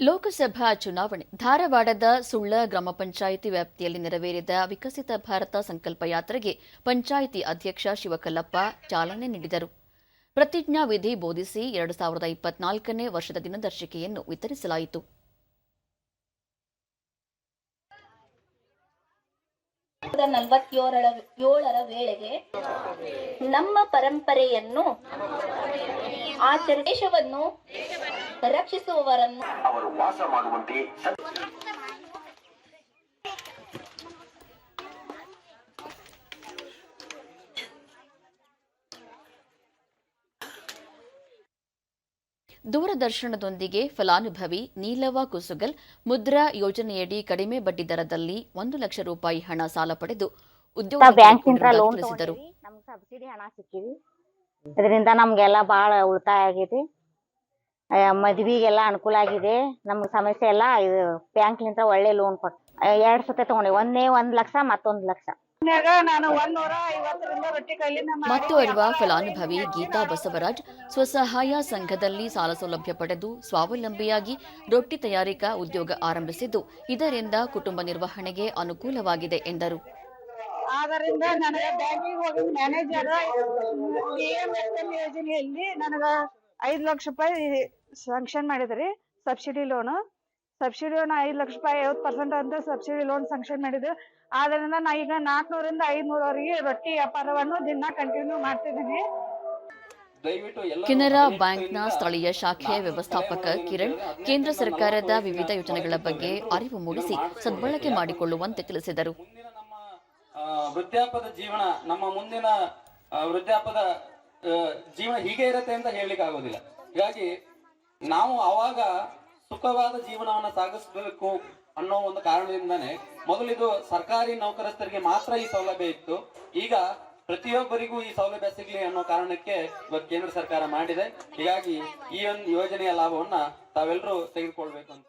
ಲೋಕಸಭಾ ಚುನಾವಣೆ. ಧಾರವಾಡದ ಸುಳ್ಳ ಗ್ರಾಮ ಪಂಚಾಯಿತಿ ವ್ಯಾಪ್ತಿಯಲ್ಲಿ ನೆರವೇರಿದ ವಿಕಸಿತ ಭಾರತ ಸಂಕಲ್ಪ ಯಾತ್ರೆಗೆ ಪಂಚಾಯಿತಿ ಅಧ್ಯಕ್ಷ ಶಿವಕಲ್ಲಪ್ಪ ಚಾಲನೆ ನೀಡಿದರು. ಪ್ರತಿಜ್ಞಾ ವಿಧಿ ಬೋಧಿಸಿ ಎರಡು ಸಾವಿರದ ಇಪ್ಪತ್ನಾಲ್ಕನೇ ವರ್ಷದ ದಿನದರ್ಶಿಕೆಯನ್ನು ವಿತರಿಸಲಾಯಿತು. ವೇಳೆಗೆ ನಮ್ಮ ಪರಂಪರೆಯನ್ನು, ಆಚರಣೆ, ದೇಶವನ್ನು ರಕ್ಷಿಸುವವರನ್ನು. ಅವರು ವಾಸ ಮಾಡುವಂತೆ ದೂರದರ್ಶನದೊಂದಿಗೆ ಫಲಾನುಭವಿ ನೀಲವ ಕುಸುಗಲ್ ಮುದ್ರಾ ಯೋಜನೆಯಡಿ ಕಡಿಮೆ ಬಡ್ಡಿ ದರದಲ್ಲಿ ಒಂದು ಲಕ್ಷ ರೂಪಾಯಿ ಹಣ ಸಾಲ ಪಡೆದು ಉದ್ಯೋಗ ಬ್ಯಾಂಕ್ ನಿಂತ್ರ ಕೈಗೊಂಡಿರುವುದಾಗಿ ಲೋನ್ ತಿಳಿಸಿದರು ನಮ್ಗೆ ಸಬ್ಸಿಡಿ ಹಣ ಸಿಕ್ಕಿವಿ ಇದರಿಂದ ನಮ್ಗೆಲ್ಲ ಬಹಳ ಉಳಿತಾಯ ಆಗೈತಿ. ಮದ್ವಿಗೆಲ್ಲ ಅನುಕೂಲ ಆಗಿದೆ. ನಮ್ಮ ಸಮಸ್ಯೆ ಎಲ್ಲ ಇದು ಬ್ಯಾಂಕ್ಲಿಂದ ಒಳ್ಳೆ ಲೋನ್ ಕೊಟ್ಟು ಎರಡ್ ಸತಿ ತಗೊಂಡೆ. ಒಂದೇ ಒಂದ್ ಲಕ್ಷ ಮತ್ತೊಂದ್ ಲಕ್ಷ. ನಾನು ಒಂದೂರ ಐವತ್ತರಿಂದ ರೊಟ್ಟಿ ಕೈಲಿಂದ ಮಾಡಿ ಮತ್ತು ಅರಿವ ಫಲಾನುಭವಿ ಗೀತಾ ಬಸವರಾಜ್ ಸ್ವಸಹಾಯ ಸಂಘದಲ್ಲಿ ಸಾಲ ಸೌಲಭ್ಯ ಪಡೆದು ಸ್ವಾವಲಂಬಿಯಾಗಿ ರೊಟ್ಟಿ ತಯಾರಿಕಾ ಉದ್ಯೋಗ ಆರಂಭಿಸಿದ್ದು ಇದರಿಂದ ಕುಟುಂಬ ನಿರ್ವಹಣೆಗೆ ಅನುಕೂಲವಾಗಿದೆ ಎಂದರು. ಆದ್ದರಿಂದ ನನಗೆ ಬ್ಯಾಂಕಿಗೆ ಹೋಗಿ manager P M S M ಯೋಜನೆಯಲ್ಲಿ ನನಗ ಐದು ಲಕ್ಷ ರೂಪಾಯಿ ಸ್ಯಾಂಕ್ಷನ್ ಮಾಡಿದ್ರಿ ಸಬ್ಸಿಡಿ ಲೋನ್ ಸಬ್ಸಿಡಿ ಲೋನ್ ಐದು ಲಕ್ಷ ರೂಪಾಯಿ ಐವತ್ತು ಪರ್ಸೆಂಟ್ ಅಂತ ಸಬ್ಸಿಡಿ ಲೋನ್ ಸ್ಯಾಂಕ್ಷನ್ ಮಾಡಿದ್ರು ಆದ್ರಿಂದ ನಾ ಈಗ ನಾಲ್ಕುನೂರಿಂದ ಐದ್ನೂರವರೆಗೆ ರೊಟ್ಟಿ ವ್ಯಾಪಾರವನ್ನು ದಿನ ಕಂಟಿನ್ಯೂ ಮಾಡ್ತಿದ್ದೀನಿ. ಕೆನರಾ ಬ್ಯಾಂಕ್ನ ಸ್ಥಳೀಯ ಶಾಖೆ ವ್ಯವಸ್ಥಾಪಕ ಕಿರಣ್ ಕೇಂದ್ರ ಸರ್ಕಾರದ ವಿವಿಧ ಯೋಜನೆಗಳ ಬಗ್ಗೆ ಅರಿವು ಮೂಡಿಸಿ ಸದ್ಬಳಕೆ ಮಾಡಿಕೊಳ್ಳುವಂತೆ ತಿಳಿಸಿದರು. ಮುಂದಿನ ನಮ್ಮ ವೃದ್ಧಾಪದ ಜೀವನ ನಮ್ಮ ಮುಂದಿನ ವೃದ್ಧಾಪದ ಜೀವನ ಹೀಗೆ ಇರುತ್ತೆ ಅಂತ ಹೇಳಲಿಕ್ಕೆ ಆಗೋದಿಲ್ಲ. ಹೀಗಾಗಿ ನಾವು ಅವಾಗ ಸುಖವಾದ ಜೀವನವನ್ನ ಸಾಗಿಸಬೇಕು ಅನ್ನೋ ಒಂದು ಕಾರಣದಿಂದಾನೆ ಮೊದಲಿದು ಸರ್ಕಾರಿ ನೌಕರಸ್ಥರಿಗೆ ಮಾತ್ರ ಈ ಸೌಲಭ್ಯ ಇತ್ತು. ಈಗ ಪ್ರತಿಯೊಬ್ಬರಿಗೂ ಈ ಸೌಲಭ್ಯ ಸಿಗ್ಲಿ ಅನ್ನೋ ಕಾರಣಕ್ಕೆ ಇವತ್ತು ಕೇಂದ್ರ ಸರ್ಕಾರ ಮಾಡಿದೆ. ಹೀಗಾಗಿ ಈ ಒಂದು ಯೋಜನೆಯ ಲಾಭವನ್ನ ತಾವೆಲ್ಲರೂ ತೆಗೆದುಕೊಳ್ಬೇಕು ಅಂತ